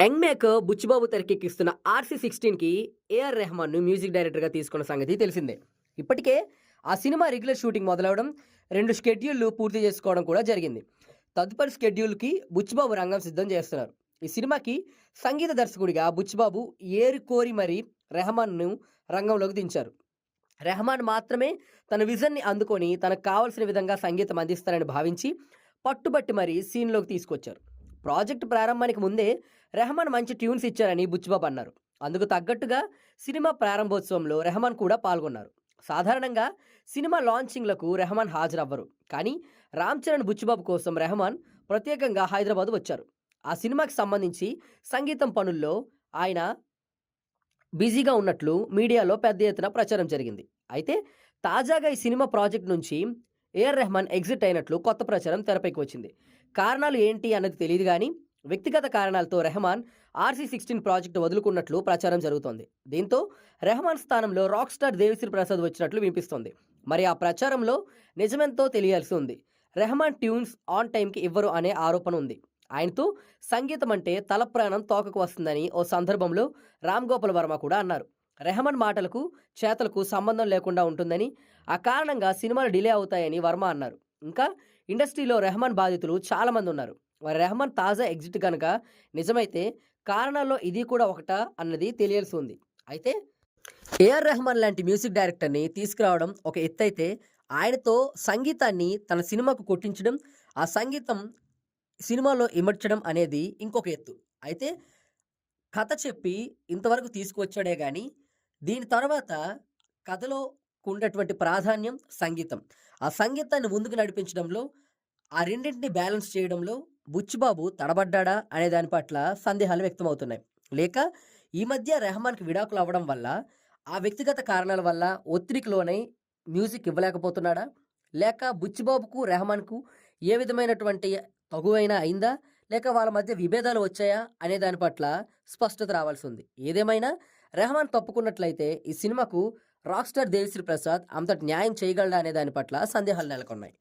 Young maker Buchibabu తెరకెక్కిస్తున్న RC సిక్స్టీన్కి AR రెహమాన్ను మ్యూజిక్ డైరెక్టర్గా తీసుకున్న సంగతి తెలిసిందే. ఇప్పటికే ఆ సినిమా రెగ్యులర్ షూటింగ్ మొదలవడం రెండు షెడ్యూళ్ళు పూర్తి చేసుకోవడం కూడా జరిగింది. తదుపరి షెడ్యూల్కి బుచ్చిబాబు రంగం సిద్ధం చేస్తున్నారు. ఈ సినిమాకి సంగీత దర్శకుడిగా బుచ్చిబాబు ఏరు కోరి మరి రెహమాన్ను రంగంలోకి దించారు. రెహమాన్ మాత్రమే తన విజన్ని అందుకొని తనకు కావలసిన విధంగా సంగీతం అందిస్తారని భావించి పట్టుబట్టి మరీ సీన్లోకి తీసుకొచ్చారు. ప్రాజెక్ట్ ప్రారంభానికి ముందే రెహమాన్ మంచి ట్యూన్స్ ఇచ్చారని బుచ్చిబాబు అన్నారు. అందుకు తగ్గట్టుగా సినిమా ప్రారంభోత్సవంలో రెహమాన్ కూడా పాల్గొన్నారు. సాధారణంగా సినిమా లాంచింగ్లకు రెహమాన్ హాజరవ్వరు. కానీ రామ్ చరణ్ బుచ్చిబాబు కోసం రెహమాన్ ప్రత్యేకంగా హైదరాబాద్ వచ్చారు. ఆ సినిమాకి సంబంధించి సంగీతం పనుల్లో ఆయన బిజీగా ఉన్నట్లు మీడియాలో పెద్ద ఎత్తున ప్రచారం జరిగింది. అయితే తాజాగా ఈ సినిమా ప్రాజెక్ట్ నుంచి ఏఆర్ రెహమాన్ ఎగ్జిట్ అయినట్లు కొత్త ప్రచారం తెరపైకి వచ్చింది. కారణాలు ఏంటి అన్నది తెలియదు కానీ వ్యక్తిగత కారణాలతో రెహమాన్ ఆర్సీ సిక్స్టీన్ ప్రాజెక్టు వదులుకున్నట్లు ప్రచారం జరుగుతోంది. దీంతో రెహమాన్ స్థానంలో రాక్ స్టార్ దేవిశ్రీ ప్రసాద్ వచ్చినట్లు వినిపిస్తోంది. మరి ఆ ప్రచారంలో నిజమెంతో తెలియాల్సి ఉంది. రెహమాన్ ట్యూన్స్ ఆన్ టైంకి ఇవ్వరు అనే ఆరోపణ ఉంది. ఆయనతో సంగీతం అంటే తల ప్రాణం తోకకు వస్తుందని ఓ సందర్భంలో రామ్ గోపాల్ వర్మ కూడా అన్నారు. రెహమాన్ మాటలకు చేతలకు సంబంధం లేకుండా ఉంటుందని ఆ కారణంగా సినిమాలు డిలే అవుతాయని వర్మ అన్నారు. ఇంకా ఇండస్ట్రీలో రెహమాన్ బాధితులు చాలామంది ఉన్నారు. మరి రెహమాన్ తాజా ఎగ్జిట్ కనుక నిజమైతే కారణాల్లో ఇది కూడా ఒకట అన్నది తెలియాల్సి ఉంది. అయితే ఏఆర్ రెహమాన్ లాంటి మ్యూజిక్ డైరెక్టర్ని తీసుకురావడం ఒక ఎత్తు అయితే ఆయనతో సంగీతాన్ని తన సినిమాకు కొట్టించడం ఆ సంగీతం సినిమాలో ఇమర్చడం అనేది ఇంకొక ఎత్తు. అయితే కథ చెప్పి ఇంతవరకు తీసుకువచ్చాడే కానీ దీని తర్వాత కథలో ఉండేటువంటి ప్రాధాన్యం సంగీతం. ఆ సంగీతాన్ని ముందుకు నడిపించడంలో ఆ రెండింటిని బ్యాలెన్స్ చేయడంలో బుచ్చిబాబు తడబడ్డాడా అనే దాని పట్ల సందేహాలు వ్యక్తమవుతున్నాయి. లేక ఈ మధ్య రెహమాన్కి విడాకులు అవ్వడం వల్ల ఆ వ్యక్తిగత కారణాల వల్ల ఒత్తిడికిలోనై మ్యూజిక్ ఇవ్వలేకపోతున్నాడా? లేక బుచ్చిబాబుకు రెహమాన్కు ఏ విధమైనటువంటి తగువైనా అయిందా? లేక వాళ్ళ మధ్య విభేదాలు వచ్చాయా? అనే దాని పట్ల స్పష్టత రావాల్సి ఉంది. ఏదేమైనా రెహమాన్ తప్పుకున్నట్లయితే ఈ సినిమాకు రాక్ స్టార్ దేవిశ్రీ ప్రసాద్ అంతటి న్యాయం చేయగలడా అనే దాని పట్ల సందేహాలు నెలకొన్నాయి.